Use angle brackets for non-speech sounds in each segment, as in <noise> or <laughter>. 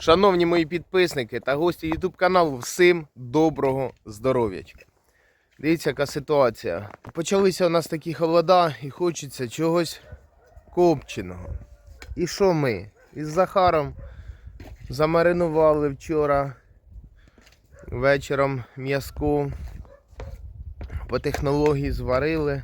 Шановні мої підписники та гості YouTube каналу, всім доброго здоров'ячка. Дивіться, яка ситуація. Почалися у нас такі холода і хочеться чогось копченого. І що ми? Із Захаром замаринували вчора вечором м'язку. По технології зварили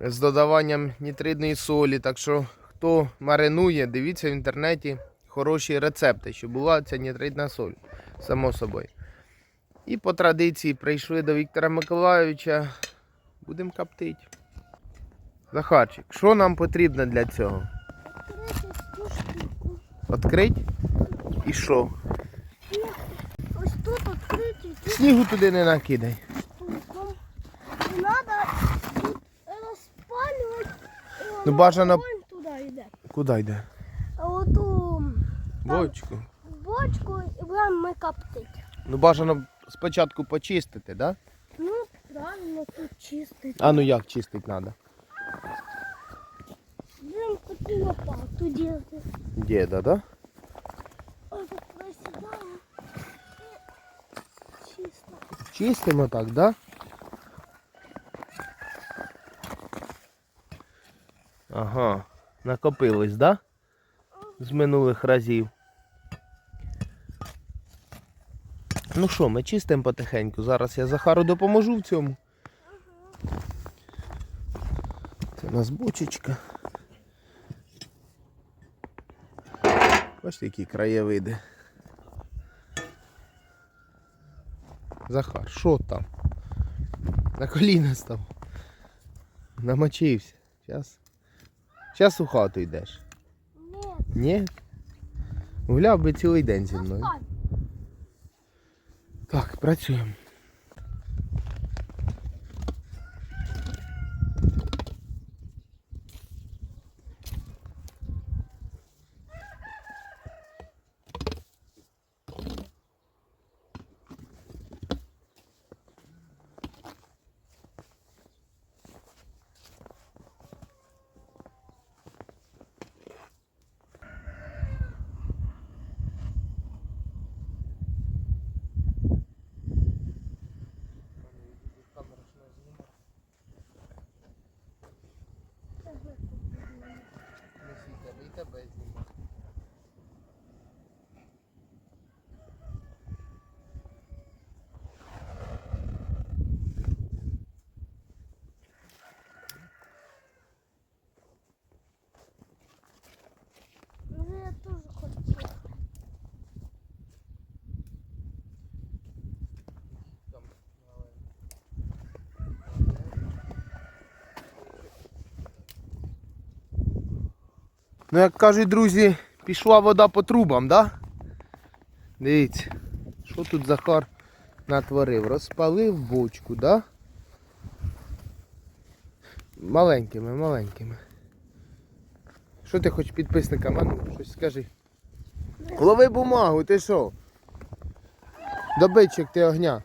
з додаванням нітридної солі. Так що, хто маринує, дивіться в інтернеті хороші рецепти, щоб була ця нітридна соль, само собою. І по традиції прийшли до Віктора Миколайовича. Будемо коптити. Захарчик, що нам потрібно для цього? Відкрить? І що? Ось тут відкриті Снігу туди не накидай. треба розпалювати. Ну, бажано-. Куди йде? Бочку. бочку і будемо ми коптити. Ну бажано спочатку почистити, да? Ну, правильно, тут чистить. А ну як чистити треба? Будемо таку лопату ділити. Діда, да? Ось так присідаємо. І чисто. Чистимо так, да? Ага, накопилось, да? З минулих разів. Ну що, ми чистимо потихеньку. Зараз я Захару допоможу в цьому. Це у нас бочечка. Бачите, які краєвиди. Захар, що там? На коліна став. Намочився. Зараз. Зараз у хату йдеш. Ні, Ні? Гуляв би цілий день зі мною. Так, працюємо. Ну, я теж хочу. Ну, як кажуть друзі, пішла вода по трубам, да? Дивіться, що тут Захар натворив? Розпалив бочку, да? Маленькими, маленькими. Що ти хочеш підписникам? А ну, щось скажи. Лови бумагу, ти що? Добитчик ти огня.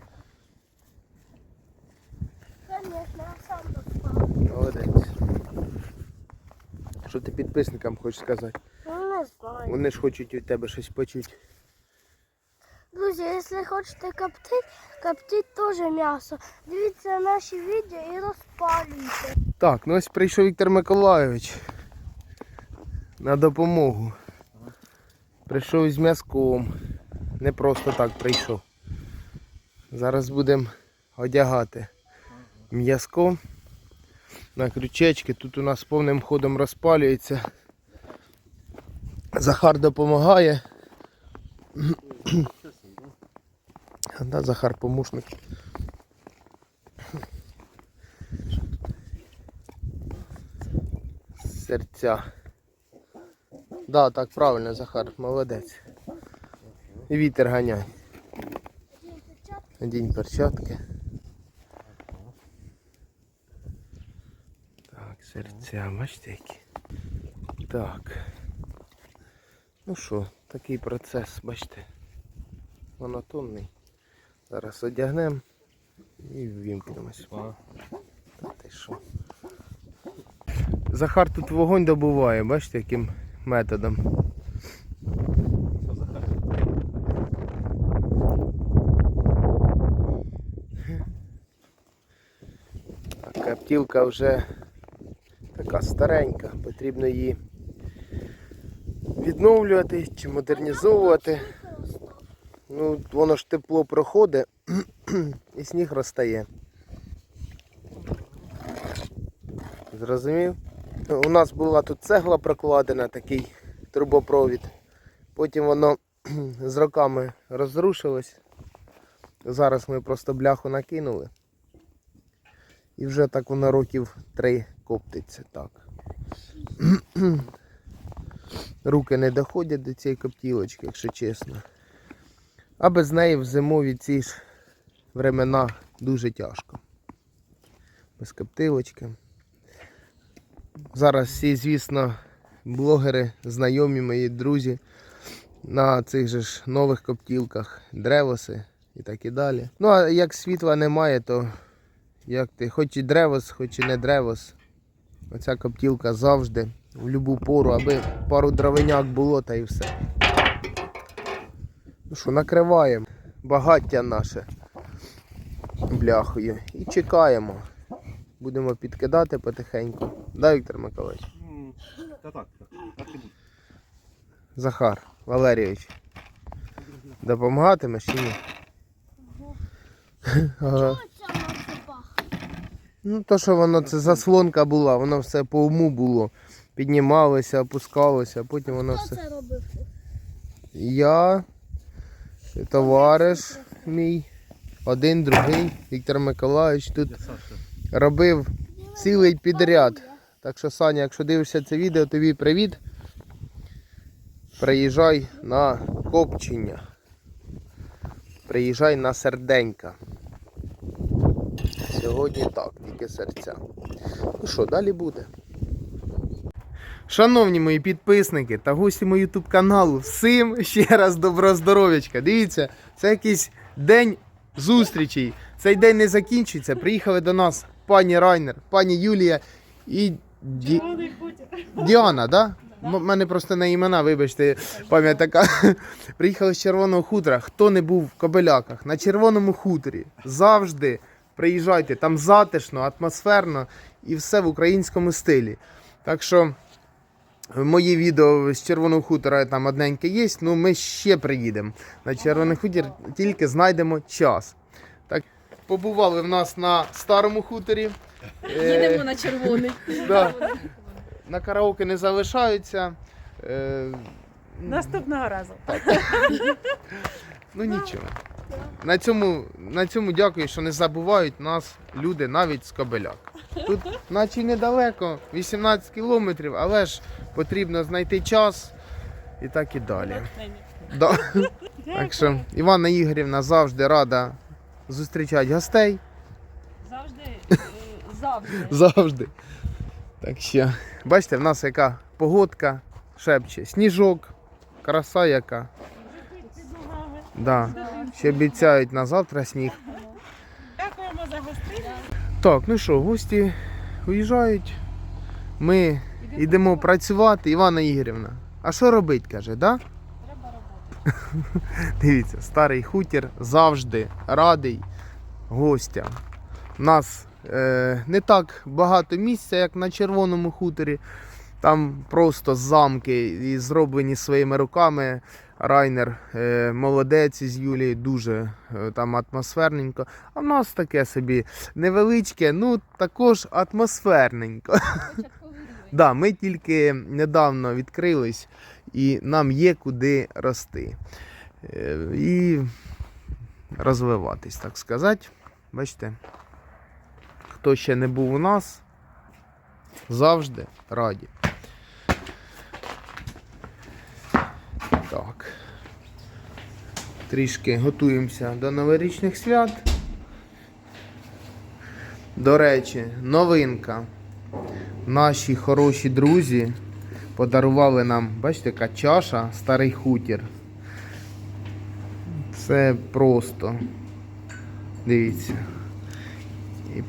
Звісно, я сам розпалю. Молодець. Що ти підписникам хочеш сказати? Ну, не знаю. Вони ж хочуть від тебе щось почути. Друзі, якщо хочете коптити, коптіть теж м'ясо. Дивіться наші відео і розпалюйте. Так, ну ось прийшов Віктор Миколайович на допомогу. Прийшов з м'язком. Не просто так прийшов. Зараз будемо одягати м'язко на крючечки. Тут у нас повним ходом розпалюється. Захар допомагає. Да, Захар помощник. серця. Да, так правильно, Захар, молодець. І вітер ганяй. Надінь перчатки. Серця, бачите які. Так. Ну що, такий процес, бачите, монотонний. Зараз одягнемо і ввімкнемось. Та ти що? Захар тут вогонь добуває, бачите, яким методом. Так, Коптілка вже така старенька, потрібно її відновлювати чи модернізовувати. Ну, воно ж тепло проходить <clears throat> і сніг розтає. Зрозумів? У нас була тут цегла прокладена, такий трубопровід. Потім воно <clears throat> з роками розрушилось. Зараз ми просто бляху накинули. І вже так воно років три коптиться так. <clears throat> Руки не доходять до цієї коптілочки, якщо чесно. А без неї в зимові ці ж времена дуже тяжко. Без коптилочки. Зараз всі, звісно, блогери, знайомі мої друзі на цих же ж нових коптілках, древоси і так і далі. Ну а як світла немає, то як ти, хоч і древос, хоч і не древос, оця коптілка завжди, в будь-яку пору, аби пару дровиняк було та і все. Ну що, накриваємо багаття наше бляхою і чекаємо. Будемо підкидати потихеньку. Да, Віктор Миколаївич? Та так, так, так і буде. Захар Валерійович. Допомагатимеш чи ні? <laughs> Ага. Ну, то, що воно це заслонка була, воно все по уму було. Піднімалося, опускалося, а потім воно Хто все. це робив? Я, товариш мій, один, другий, Віктор Миколаївич тут робив цілий підряд. Так що, Саня, якщо дивишся це відео, тобі привіт. Приїжджай на копчення. Приїжджай на серденька. Сьогодні так, тільки серця. Ну що, далі буде. Шановні мої підписники та гості мого YouTube каналу, всім ще раз доброго здоров'ячка. Дивіться, це якийсь день зустрічей. Цей день не закінчиться. Приїхали до нас пані Райнер, пані Юлія і Ді... Діана, да? У мене просто на імена, вибачте, пам'ять така. Приїхали з Червоного хутора. Хто не був в Кобеляках, на Червоному хуторі завжди приїжджайте, там затишно, атмосферно і все в українському стилі. Так що мої відео з Червоного хутора там одненьке є, ну ми ще приїдемо на Червоний хутір, тільки знайдемо час. Так, побували в нас на старому хуторі. Е, Їдемо на червоний. <laughs> Да. На караоке не залишаються. Е, Наступного разу. <laughs> ну нічого. На цьому, на цьому дякую, що не забувають нас люди навіть з Кобеляк. Тут, наче недалеко, 18 кілометрів, але ж потрібно знайти час і так і далі. Да. Так що Іванна Ігорівна завжди рада зустрічати гостей. Завжди, е, <laughs> завжди. Завжди. Так що, бачите, в нас яка погодка шепче. Сніжок, краса яка. Да. Ще обіцяють на завтра сніг. Дякуємо за гостину. Так, ну що, гості уїжджають. Ми йдемо працювати. Івана Ігорівна. А що робить, каже, да? Треба роботи. <laughs> Дивіться, старий хутір завжди радий гостям. У нас е, не так багато місця, як на червоному хуторі. Там просто замки і зроблені своїми руками. Райнер е, молодець із Юлією, дуже е, там атмосферненько. А в нас таке собі невеличке, ну також атмосферненько. <laughs> Да, ми тільки недавно відкрились і нам є куди рости. Е, І розвиватись, так сказати. Бачите, хто ще не був у нас, завжди раді. Так. Трішки готуємося до новорічних свят. До речі, новинка. Наші хороші друзі подарували нам, бачите, яка чаша, старий хутір. Це просто. Дивіться. І,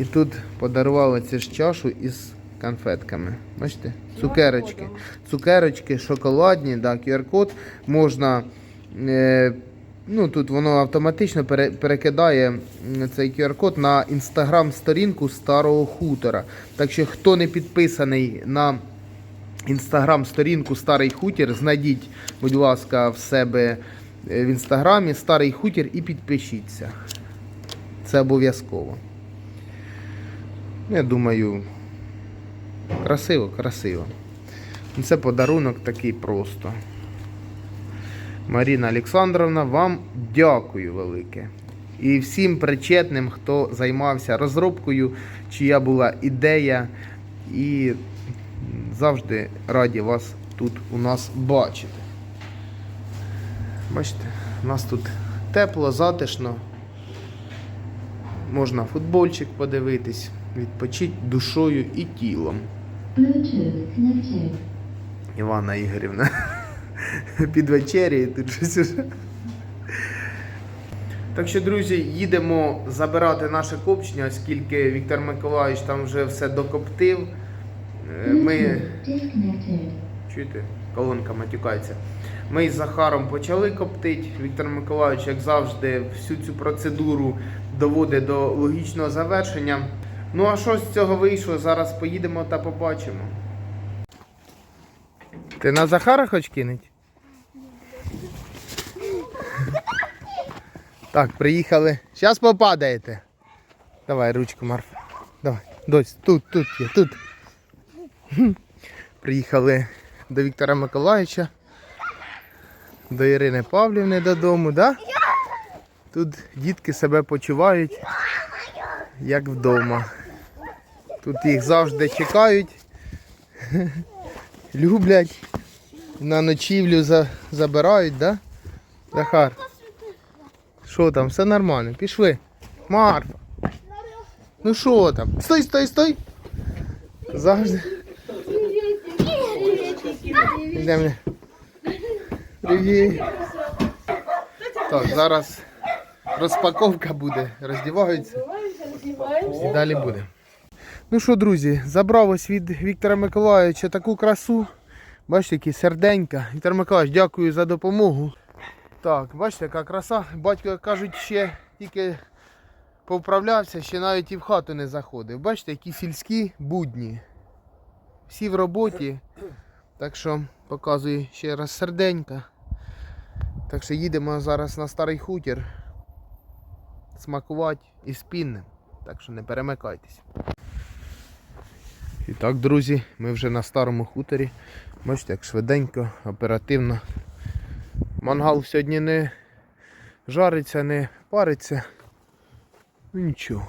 і тут подарували цю ж чашу із конфетками. Бачите? Цукерочки. Цукерочки шоколадні, да, QR-код. Можна е, Ну, тут воно автоматично пере- перекидає цей QR-код на інстаграм-сторінку старого хутора. Так що, хто не підписаний на інстаграм-сторінку Старий Хутір, знайдіть, будь ласка, в себе е, в інстаграмі Старий Хутір і підпишіться. Це обов'язково. Я думаю, красиво, красиво. Ну, Це подарунок такий просто. Маріна Олександровна, вам дякую велике. І всім причетним, хто займався розробкою, чия була ідея. І завжди раді вас тут у нас бачити. Бачите, у нас тут тепло, затишно. Можна футбольчик подивитись, відпочити душою і тілом. Bluetooth connected. Івана Ігорівна. Під вечері тут щось уже. Так що, друзі, їдемо забирати наше копчення, оскільки Віктор Миколаївич там вже все докоптив. Е, Ми. Чуєте? Колонка матюкається. Ми з Захаром почали коптити. Віктор Миколаївич, як завжди, всю цю процедуру доводить до логічного завершення. Ну а що з цього вийшло? Зараз поїдемо та побачимо. Ти на Захара хоч кинуть? Так, приїхали. Зараз попадаєте. Давай ручку, Марф. Давай. Дось, тут, тут є, тут. Приїхали до Віктора Миколаївича, до Ірини Павлівни додому, да? Тут дітки себе почувають як вдома. Тут їх завжди чекають, <laughs> люблять, на ночівлю за, забирають, да? Захар. Що там, все нормально, пішли. Марфа. Ну що там? Стой, стой, стой. Завжди. Йдемо. Привіт. Так, зараз розпаковка буде, роздіваються. І далі буде. Ну що, друзі, забрав ось від Віктора Миколаївича таку красу. Бачите, які серденька. Віктор Миколаївич, дякую за допомогу. Так, бачите, яка краса. Батько, кажуть, ще тільки повправлявся, ще навіть і в хату не заходив. Бачите, які сільські будні. Всі в роботі. Так що показую ще раз серденька. Так що їдемо зараз на старий хутір. Смакувати і спінним. Так що не перемикайтесь. І так, друзі, ми вже на старому хуторі. Бачите, як швиденько, оперативно. Мангал сьогодні не жариться, не париться. Ну нічого.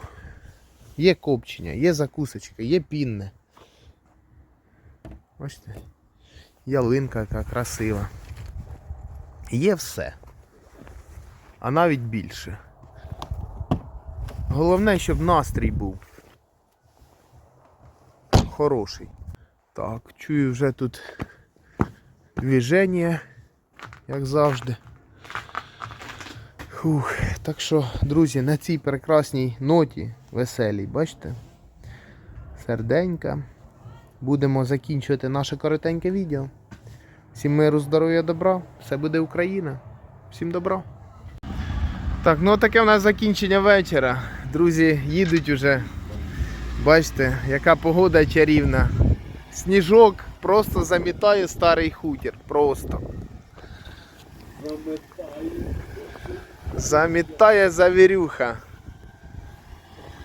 Є копчення, є закусочка, є пінне. Бачите? Ялинка яка красива. Є все. А навіть більше. Головне, щоб настрій був. Хороший. Так, чую вже тут движення, як завжди. Фух, так що, друзі, на цій прекрасній ноті веселій, бачите? Серденька. Будемо закінчувати наше коротеньке відео. Всім миру, здоров'я, добра. Все буде Україна. Всім добра. Так, ну таке у нас закінчення вечора. Друзі їдуть уже. Бачите, яка погода чарівна. Сніжок просто замітає старий хутір. Просто. Замітає завірюха.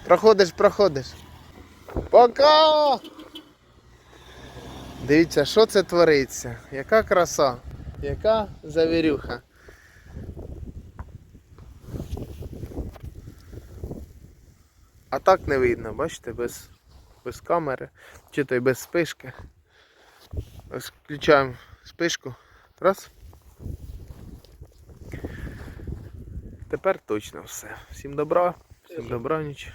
Проходиш, проходиш. Пока! Дивіться, що це твориться. Яка краса, яка завірюха. А так не видно, бачите, без, без камери, чи то й без спишки. Ось включаємо спишку. Раз. Тепер точно все. Всім добра, всім добра ніч.